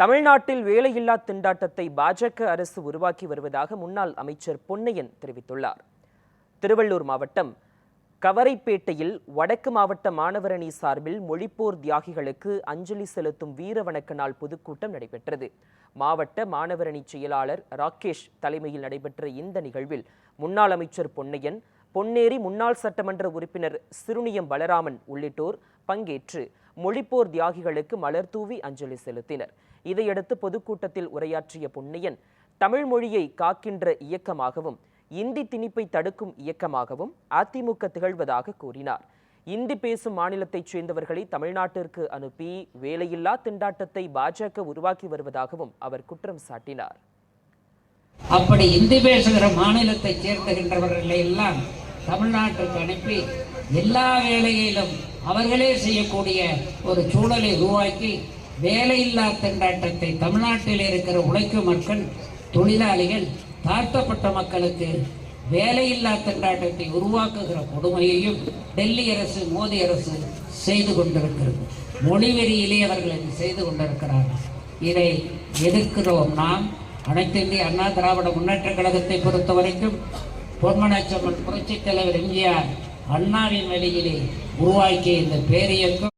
தமிழ்நாட்டில் வேலையில்லா திண்டாட்டத்தை பாஜக அரசு உருவாக்கி வருவதாக முன்னாள் அமைச்சர் பொன்னையன் தெரிவித்துள்ளார். திருவள்ளூர் மாவட்டம் கவரைப்பேட்டையில் வடக்கு மாவட்ட மாணவரணி சார்பில் மொழிப்போர் தியாகிகளுக்கு அஞ்சலி செலுத்தும் வீர வணக்க நாள் பொதுக்கூட்டம் நடைபெற்றது. மாவட்ட மாணவரணி செயலாளர் ராகேஷ் தலைமையில் நடைபெற்ற இந்த நிகழ்வில் முன்னாள் அமைச்சர் பொன்னையன் பொன்னேரி முன்னாள் சட்டமன்ற உறுப்பினர் சிறுனியம் பலராமன் உள்ளிட்டோர் பங்கேற்று மொழிப்போர் தியாகிகளுக்கு மலர் தூவி அஞ்சலி செலுத்தினர். இதையடுத்து பொதுக்கூட்டத்தில் உரையாற்றிய பொன்னையன் தமிழ் மொழியை காக்கின்ற இயக்கமாகவும் இந்தி திணிப்பை தடுக்கும் இயக்கமாகவும் அதிமுக திகழ்வதாக கூறினார். இந்தி பேசும் மாநிலத்தைச் சேர்ந்தவர்களை தமிழ்நாட்டிற்கு அனுப்பி வேலையில்லா திண்டாட்டத்தை பாஜக உருவாக்கி வருவதாகவும் அவர் குற்றம் சாட்டினார். அப்படி இந்தி பேசுகிற மாநிலத்தை சேர்த்துகின்றவர்களை எல்லாம் தமிழ்நாட்டுக்கு அனுப்பி எல்லா வேலையிலும் அவர்களே செய்யக்கூடிய ஒரு சூழலை உருவாக்கி வேலையில்லா திண்டாட்டத்தை தமிழ்நாட்டில் இருக்கிற உழைக்கும் மக்கள் தொழிலாளிகள் தாழ்த்தப்பட்ட மக்களுக்கு வேலையில்லா திண்டாட்டத்தை உருவாக்குகிற கொடுமையையும் டெல்லி அரசு மோடி அரசு செய்து கொண்டிருக்கிறது. மொழிவெறியிலே அவர்கள் செய்து கொண்டிருக்கிறார்கள். இதை எதிர்க்கிறோம் நாம். அனைத்து இந்திய அண்ணா திராவிட முன்னேற்ற கழகத்தை பொறுத்த வரைக்கும் பொன்மனாச்சம்மன் புரட்சித் தலைவர் எம்ஜிஆர் அண்ணாவின் வழியிலே உருவாக்கிய இந்த பேரியக்கம்.